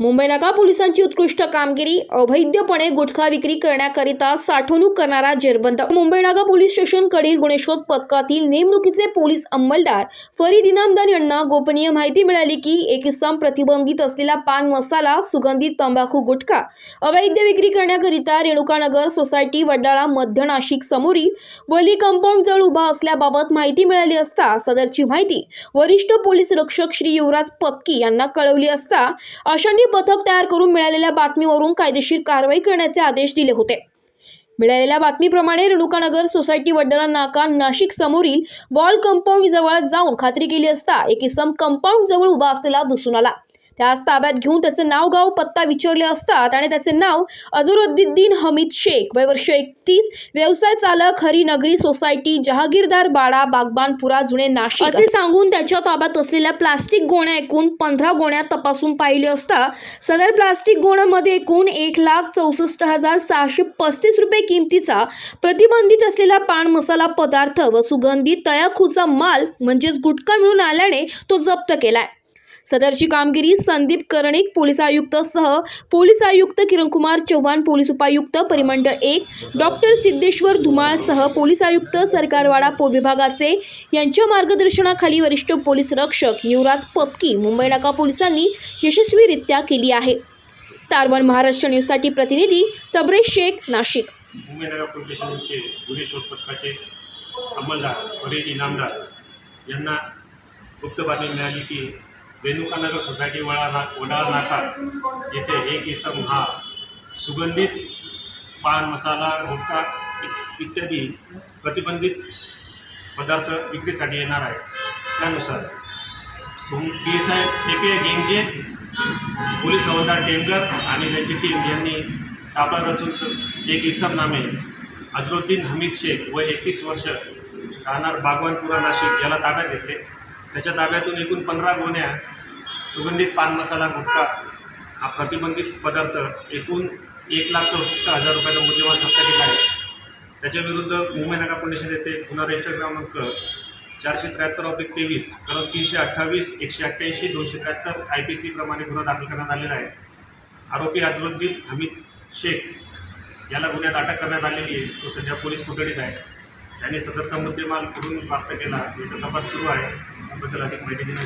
मुंबई नाका पोलिसांची उत्कृष्ट कामगिरी अवैधपणे गुटखा विक्री करण्याकरिता साठवणूक करणारा जेरबंद. मुंबई नाका पोलीस स्टेशनकडील गुणेशोध पथकातील नेमणुकीचे पोलीस अंमलदार फरीद इनामदार यांना गोपनीय माहिती मिळाली की एक इसम प्रतिबंधित असलेला पान मसाला सुगंधित तंबाखू गुटखा अवैध विक्री करण्याकरिता रेणुकानगर सोसायटी वडाळा मध्य नाशिक समोरील वली कंपाऊंड जवळ उभा असल्याबाबत माहिती मिळाली असता सदरची माहिती वरिष्ठ पोलीस रक्षक श्री युवराज पत्की यांना कळवली असता अशांनी पथक तयार करून मिळालेल्या बातमीवरून कायदेशीर कारवाई करण्याचे आदेश दिले होते. मिळालेल्या बातमीप्रमाणे रेणुकानगर सोसायटी वड्डाळा नाका नाशिक समोरील वॉल कंपाऊंड जवळ जाऊन खात्री केली असता एक इसम कंपाऊंड जवळ उभा असलेला दिसून आला. त्यास ताब्यात घेऊन त्याचे नाव गाव पत्ता विचारले असतात आणि त्याचे नाव अझरुद्दीन हमीद शेख. वय वर्ष एकतीस. व्यवसाय चालक हरिनगरी सोसायटी जहागीरदार बाळा बागबानपुरा जुने नाशिक असे सांगून त्याच्या ताब्यात असलेल्या प्लास्टिक गोण्या एकूण पंधरा गोण्या तपासून पाहिले असता सदर प्लास्टिक गोण्यामध्ये एकूण एक लाख चौसष्ट हजार सहाशे पस्तीस रुपये किमतीचा प्रतिबंधित असलेला पान मसाला पदार्थ व सुगंधित तयाखूचा माल म्हणजेच गुटखा मिळून आल्याने तो जप्त केलाय. सदरची कामगिरी संदीप कर्णिक पोलीस आयुक्त सह पोलीस आयुक्त किरणकुमार चव्हाण पोलीस उपायुक्त परिमंडळ एक डॉक्टर सिद्धेश्वर धुमाळ सह पोलीस आयुक्त सरकारवाडा पो विभागाचे यांच्या मार्गदर्शनाखाली वरिष्ठ पोलीस रक्षक युवराज पत्की मुंबई नाका पोलिसांनी यशस्वीरित्या केली आहे. स्टार वन महाराष्ट्र न्यूजसाठी प्रतिनिधी तबरे शेख नाशिक. मुंबई नगर पोलीस स्टेशनचे गुन्हे शोध पथकाचे अंमलदार फरीद इनामदार यांना गुप्त बातमी मिळाली की रेणुकानगर सोसायटी वळा ना वडाळा नाका. येथे एक इसम हा सुगंधित पान मसाला गुटखा इत्यादी प्रतिबंधित पदार्थ विक्रीसाठी येणार आहे. त्यानुसार P S I A P I Gengaje police हवालदार टेमगर आणि त्यांची टीम यांनी सापळा रचून एक इसम नामे अझरुद्दीन हमीद शेख व एकतीस वर्ष राहणार बागवानपुरा नाशिक याला ताब्यात घेतले. त्याच्या ताब्यातून एकूण पंधरा गोण्या सुगंधित पान मसाला गुटखा हा प्रतिबंधित पदार्थ एकूण एक लाख चौसष्ट हजार रुपयाचा मूल्यवान जप्त केला आहे. त्याच्याविरुद्ध मुंबई नगर पोलीस येथे गुन्हा रजिस्टर क्रमांक चारशे त्र्याहत्तर ऑब्लिक तेवीस कलम तीनशे अठ्ठावीस एकशे अठ्ठ्याऐंशी दोनशे त्र्याहत्तर आय पी सी प्रमाणे गुन्हा दाखल करण्यात आलेला आहे. आरोपी अजरुद्दीन हमीद शेख याला गुन्ह्यात अटक करण्यात आलेली आहे. तो सध्या पोलीस कोठडीत आहे. त्याने सदरचा मुद्देमाल कुठून प्राप्त केला. याचा तपास सुरू आहे. त्याबद्दल अधिक माहिती दिली